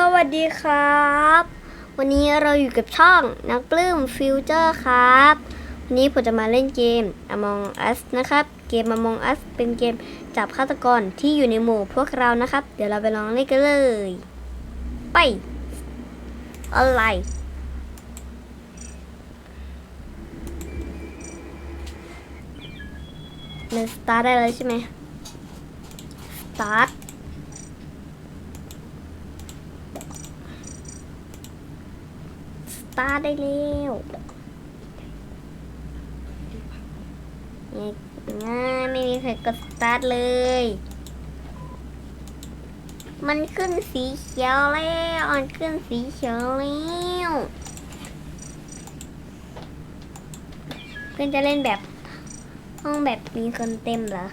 สวัสดีครับ วันนี้เราอยู่กับช่องนักปลื้มฟิวเจอร์ครับ วันนี้ผมจะมาเล่นเกม Among Us นะครับ เกม Among Us เป็นเกมจับฆาตกรที่อยู่ในหมู่พวกเรานะครับ เดี๋ยวเราไปลองเล่นกันเลย ไป อะไร มันสตาร์ทได้เลยใช่ไหมสตาร์ท ส ตาร์ทได้แล้วง่ายไม่มีใครกดสตาร์ทเลย มันขึ้นสีเขียวแล้วมันขึ้นสีเขียวแล้วเพื่อนจะเล่นแบบห้องแบบมีคนเต็มเหรอ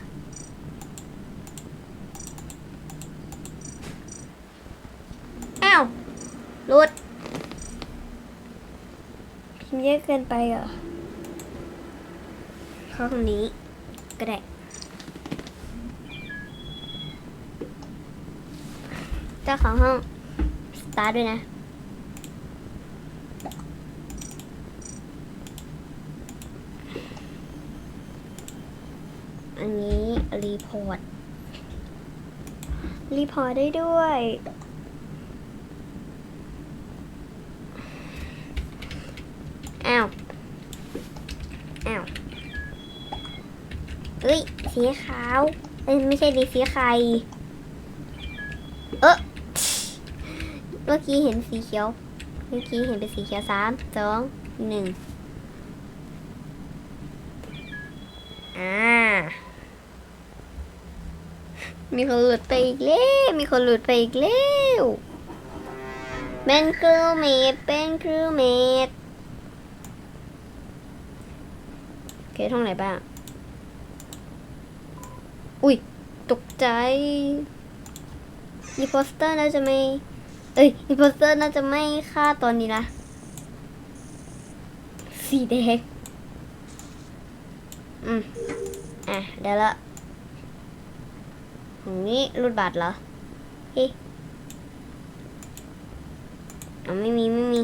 อ้าวหลุด มพ์เยอะเกินไปเหรอห้องนี้ก็ได้เจ้าของห้องสตาร์ด้วยนะอันนี้รีพอร์ตรีพอร์ตได้ด้วย อ้าว อ้าว เอ้ย สีขาว เอ้ย ไม่ใช่ดีสีไข่ เออเมื่อกี้เห็นสีเขียว เมื่อกี้เห็นเป็นสีเขียวสาม สอง หนึ่ง อ่า มีคนหลุดไปอีกแล้ว มีคนหลุดไปอีกแล้วเป็นครูเมดเป็นครูเมดเคสห้องไหนบ้าง อุ้ย ตกใจอีโพสเตอร์น่าจะไม่ เอ้ยอีโพสเตอร์น่าจะไม่ฆ่าตอนนี้นะ สีแดงอืม อะ เดี๋ยวละของนี้รูดบัตรเหรอ เฮ้ยเอาไม่มีไม่มี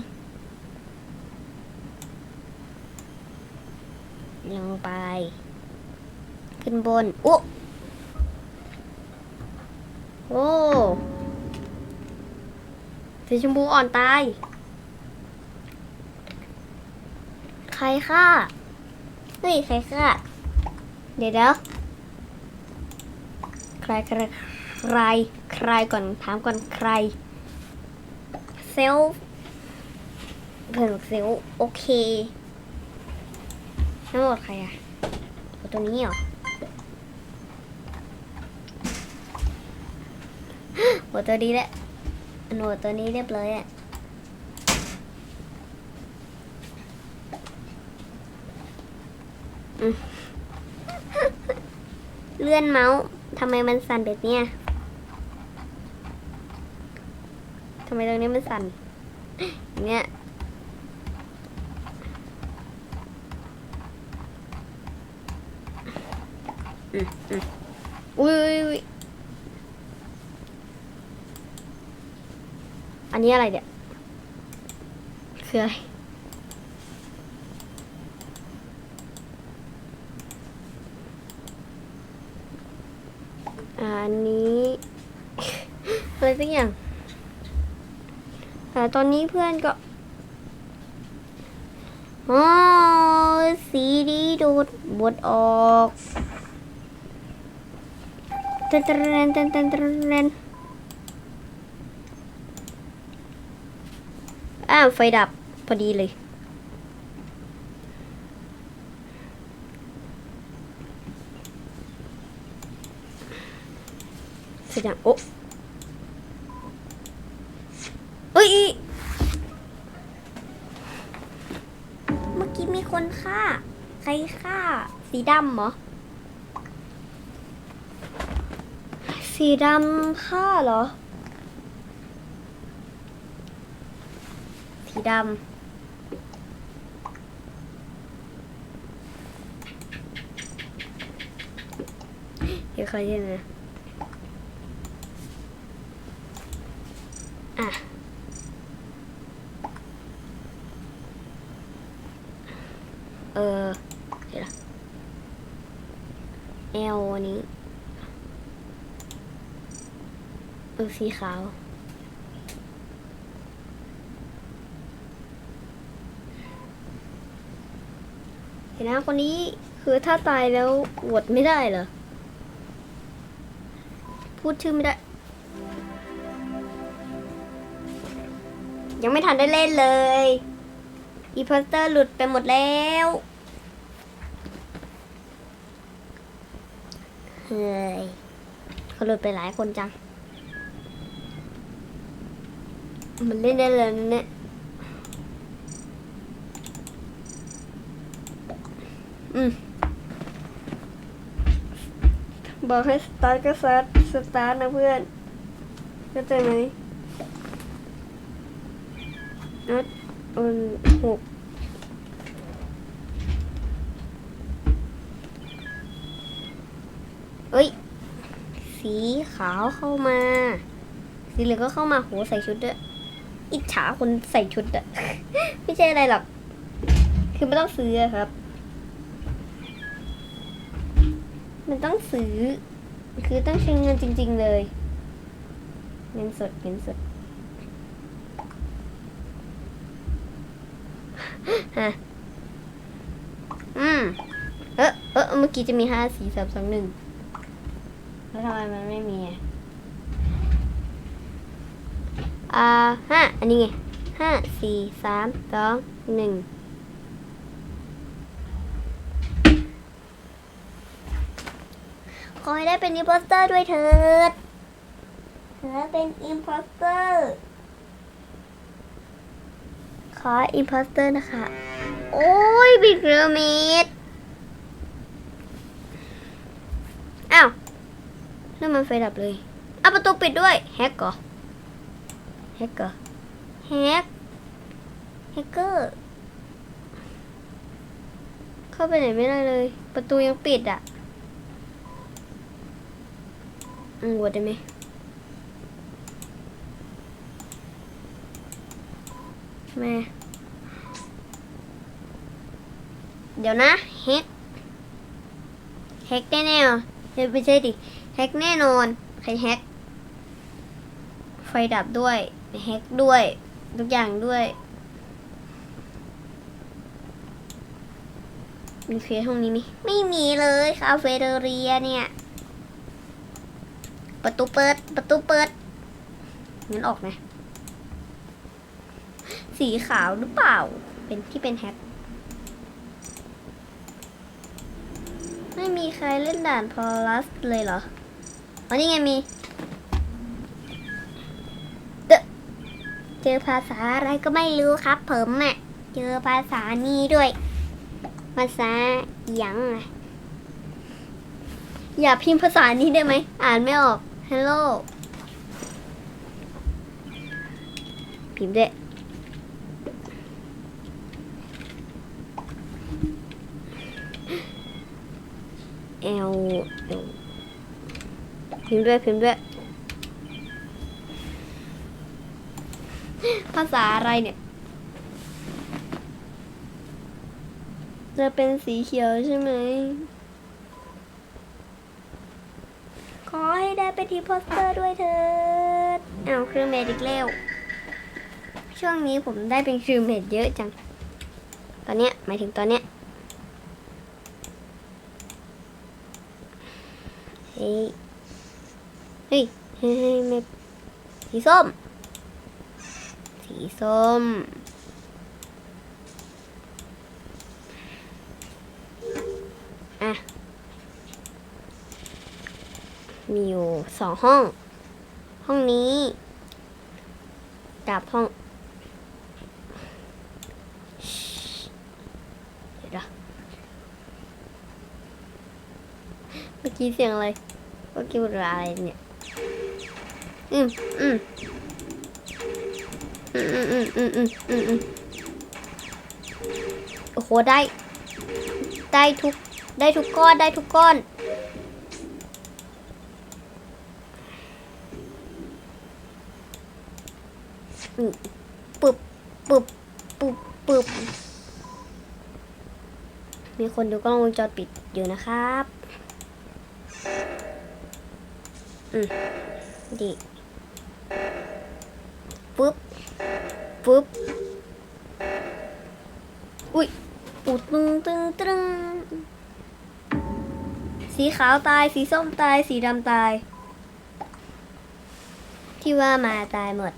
ลงไป ขึ้นบน โอ้ อ้สีชมพูอ่อนตาย ใครฆ่าเฮ้ยใครฆ่า เดี๋ยวเดี๋ยวใครใครใครใครก่อนถามก่อนใคร เซลเพื่อนเซลโอเคทั้งหมดใครอะตัวนี้เหรอ โอ้ตัวนี้แหละโอ้ตัวนี้เรียบร้อยอะเลื่อนเมาส์ทำไมมันสั่นแบบเนี้ยทำไมตรงนี้มันสั่นเนี้ยอืมอืมอุ้ย อุ้ยอุ้ยอันนี้อะไรเนี่ยคืออะไรอันนี้ อะไรสักอย่าง แต่ตอนนี้เพื่อนก็อ๋อสีดีดูดบดออกเต้นเต้นเต้นเต้นเต้นเต้น อ้าวไฟดับพอดีเลยเสียงโอ้เอ้ย เมื่อกี้มีคนฆ่า ใครฆ่า สีดำเหรอ สีดำฆ่าเหรอ สีดำเดี๋ยวใครยังไงอะเออเดี๋ยวนะเอลอันนี้เออสีขาว นะ คนนี้คือถ้าตายแล้วโหวตไม่ได้เหรอ พูดชื่อไม่ได้ ยังไม่ทันได้เล่นเลย อีโพสเตอร์หลุดไปหมดแล้วเฮ้ยเขาหลุดไปหลายคนจัง มันเล่นได้เลยนะเนี่ย อืมบอกให้สตาร์ทก็สตาร์ทสตาร์ทนะเพื่อนเข้าใจไหมนัดอันหกเอ้ย สีขาวเข้ามา สีเหลืองก็เข้ามาโหใส่ชุดด้วยอิจฉาคนใส่ชุดอะ ไม่ใช่อะไรหรอก คือไม่ต้องซื้อครับ มันต้องซื้อ คือต้องใช้เงินจริง ๆเลย เงินสดเงินสดฮะอืมเออเออเมื่อกี้จะมีห้าสี่สามสองหนึ่งแล้วทำไมมันไม่มีอะอ่าห้าอันนี้ไงห้าสี่สามสองหนึ่ง ข อให้ได้เป็นอิมโพสเตอร์ด้วยเถิดขอเป็นอิมโพสเตอร์ ขออิมโพสเตอร์นะคะ โอ้ยบิ๊กเรมิดอ้าวนั่นมันไฟดับเลยเอาประตูปิดด้วย แฮกเหรอแฮกเหรอแฮกแฮกเกอร์ เข้าไปไหนไม่ได้เลย ประตูยังปิดอะ อืมโหวได้ไหมแม่เดี๋ยวนะแฮกแฮกแน่ๆเหรอเดี๋ยวไม่ใช่ดิแฮกแน่นอน ใครแฮกไฟดับด้วยแฮกด้วย ทุกอย่างด้วยมีเฟซห้องนี้ไหมไม่มีเลยคาเฟ่เดเรียเนี่ย ประตูเปิด ประตูเปิดงั้นออกไหมสีขาวหรือเปล่า เป็นที่เป็นแฮกไม่มีใครเล่นด่านพอลัสเลยเหรออ๋อนี่ไงมีเดอเจอภาษาอะไรก็ไม่รู้ครับผมอะเจอภาษานี้ด้วย ภาษาหยังอะอย่าพิมพ์ภาษานี้ได้ไหม อ่านไม่ออก Hello พิมพ์ด้วยเอลพิมพ์ด้วยพิมพ์ด้วย ภาษาอะไรเนี่ยจะเป็นสีเขียวใช่ไหม ข อให้ได้ไปที่โปสเตอร์ด้วยเถิดอ้าเครื่องเมดอีกแล้ว ช่วงนี้ผมได้เป็นครื่อเมดเยอะจัง ตอนเนี้ยหมายถึงตอนเนี้ยเฮ้ยเฮ้ยเฮ้ยเฮ้ยไม่สีส้ม สีส้มอะ มีอยู่สองห้อง ห้องนี้กับห้องเดี๋ยวเมื่อกี้เสียงอะไรเมื่อกี้พูดว่าอะไรเนี่ยอืมอืมอืมอืมอืมอืมอืมอืมโอ้โหได้ ได้ทุก ได้ทุกก้อน ได้ทุกก้อน อ นี่ปุบปุบปุบปุบ มีคนดูกล้องวงจรปิดอยู่นะครับ อืมดีปุ๊บปุ๊บ อุ้ยอุดตึงตึงตึงสีขาวตาย สีส้มตาย สีดำตาย ที่ว่ามาตายหมด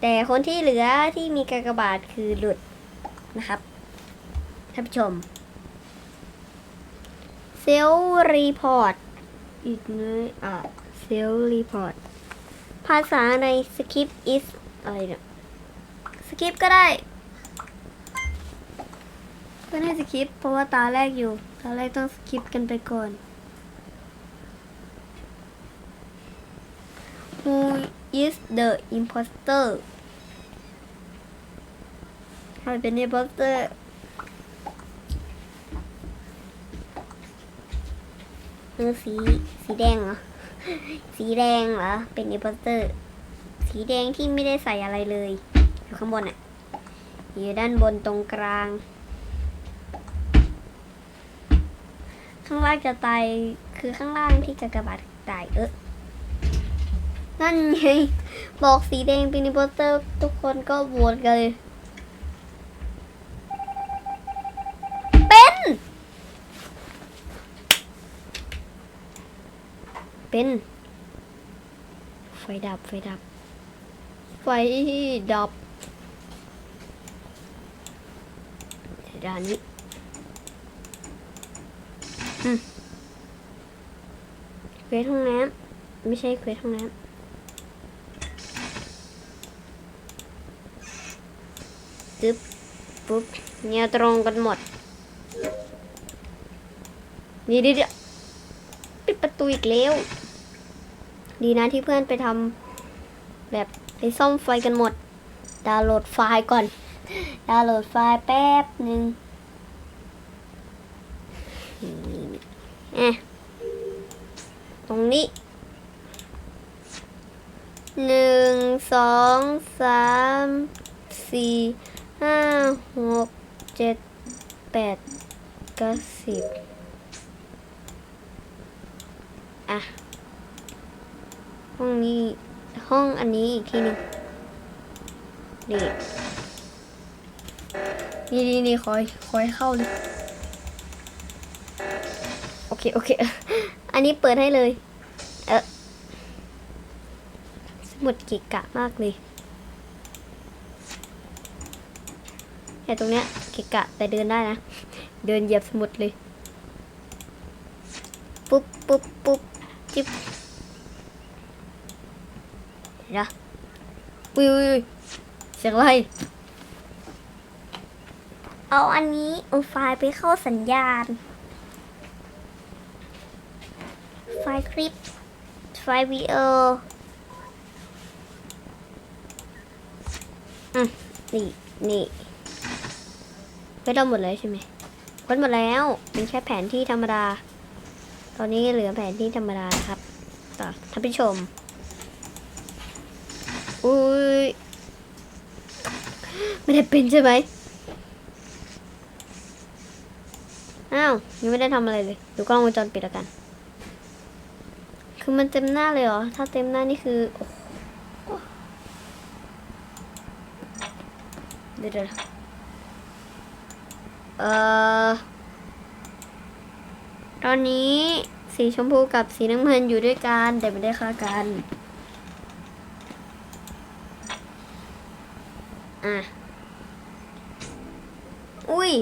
แต่คนที่เหลือที่มีกากบาทคือหลุดนะครับ ท่านผู้ชมเซลล์รีพอร์ตอีกน้อยอะเซลล์รีพอร์ตภาษาในสคริปต์ is อะไรเนี่ยสคริปต์ก็ได้ก็ให้สคริปต์เพราะว่าตาแรกอยู่ ตาแรกต้องสคริปต์กันไปก่อน Who is the imposter ใครเป็น imposter เออสีสีแดงเหรอ สีแดงเหรอ เป็นอิมโพสเตอร์ สีแดงที่ไม่ได้ใส่อะไรเลย อยู่ข้างบนอะอยู่ด้านบนตรงกลาง ข้างล่างจะตายคือข้างล่างที่กากบาทตายเออนั่นไง บอกสีแดงเป็นอิมโพสเตอร์ ทุกคนก็โหวตกันเลย เป็น เป็น ไฟดับ ไฟดับ ไฟดับด้านนี้เควสห้องน้ำไม่ใช่เควสห้องน้ำจึ๊บปุ๊บเนี่ยตรงกันหมด นี่เดี๋ยว ประตูอีกแล้ว ดีนะที่เพื่อนไปทำแบบไปซ่อมไฟกันหมด ดาวน์โหลดไฟล์ก่อน ดาวน์โหลดไฟล์แป๊บหนึ่งอะตรงนี้หนึ่งสองสามสี่ห้าหกเจ็ดแปดเก้าสิบ อะ ห้องนี้ ห้องอันนี้อีกทีหนึงนี่นี่นี่นี่คอยคอยเข้าเลย โอเค โอเค อันนี้เปิดให้เลย เออสมุดกิกะมากเลยแต่ตรงเนี้ยกิกะแต่เดินได้นะ เดินเหยียบสมุดเลย ปุ๊บปุ๊บปุ๊บ จิ๊บเดี๋ยวนะอุ้ยเสียงอะไร เอาอันนี้เอาไฟล์ไปเข้าสัญญาณ ไฟล์คลิป ไฟล์วีดีโออืมนี่ นี่ไม่ต้องหมดเลยใช่ไหมพ้นหมดแล้ว เป็นแค่แผนที่ธรรมดา ตอนนี้เหลือแผนที่ธรรมดานะครับต่อท่านผู้ชม อุ้ยไม่ได้เป็นใช่ไหมอ้าวยังไม่ได้ทำอะไรเลย ดูกล้องวงจรปิดแล้วกัน คือมันเต็มหน้าเลยเหรอ ถ้าเต็มหน้านี่คือโอ้โหเดี๋ยวเดี๋ยวเอ่อ ตอนนี้สีชมพูกับสีน้ำเงินอยู่ด้วยกัน แต่ไม่ได้ฆ่ากัน อะ อุ้ย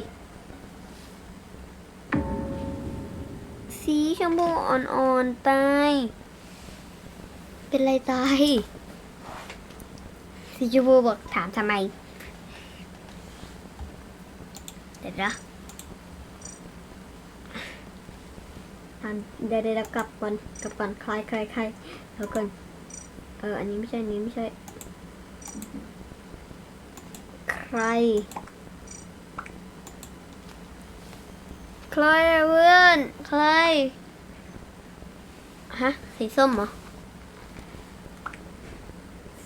สีชมพูอ่อนๆตาย เป็นไรตาย สีชมพูบอกถามทำไมเดี๋ยวนะ ทานเดี๋ยวเดี๋ยวกลับก่อนกลับก่อนคลายคลายคลายแล้วก่อนเอออันนี้ไม่ใช่อันนี้ไม่ใช่ ใคร ใครเพื่อนใครฮะสีส้มเหรอ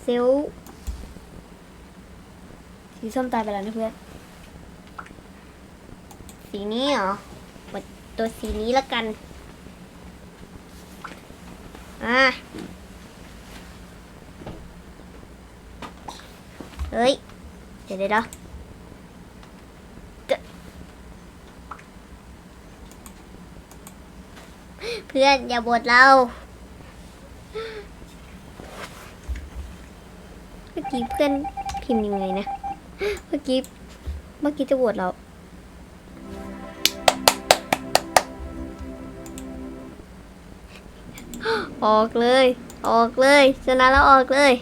เซลสีส้มตายไปแล้วนะเพื่อนสีนี้เหรอเปิดตัวสีนี้ล้วกัน อะเฮ้ย เดี๋ยวเดี๋ยวเดี๋ยวยเพื่อนอย่าบดเราเมื่อกี้เพื่อนพิมพ์ยังไงนะ เมื่อกี้ เมื่อกี้จะโหวตเรา ออกเลย ออกเลยชนะแล้วออกเลย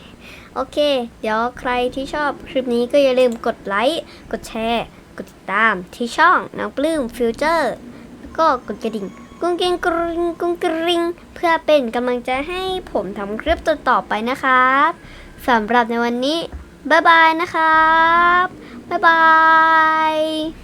โอเค เดี๋ยวใครที่ชอบคลิปนี้ก็อย่าลืมกดไลค์ กดแชร์ กดติดตามที่ช่องน้องปลื้มฟิวเจอร์แล้วก็กดกระดิ่งกุ้งกิ้งกริงกุ้งกริงเพื่อเป็นกำลังใจให้ผมทำคลิปต่อๆไปนะครับสำหรับในวันนี้ บ๊ายบายนะครับ บ๊ายบาย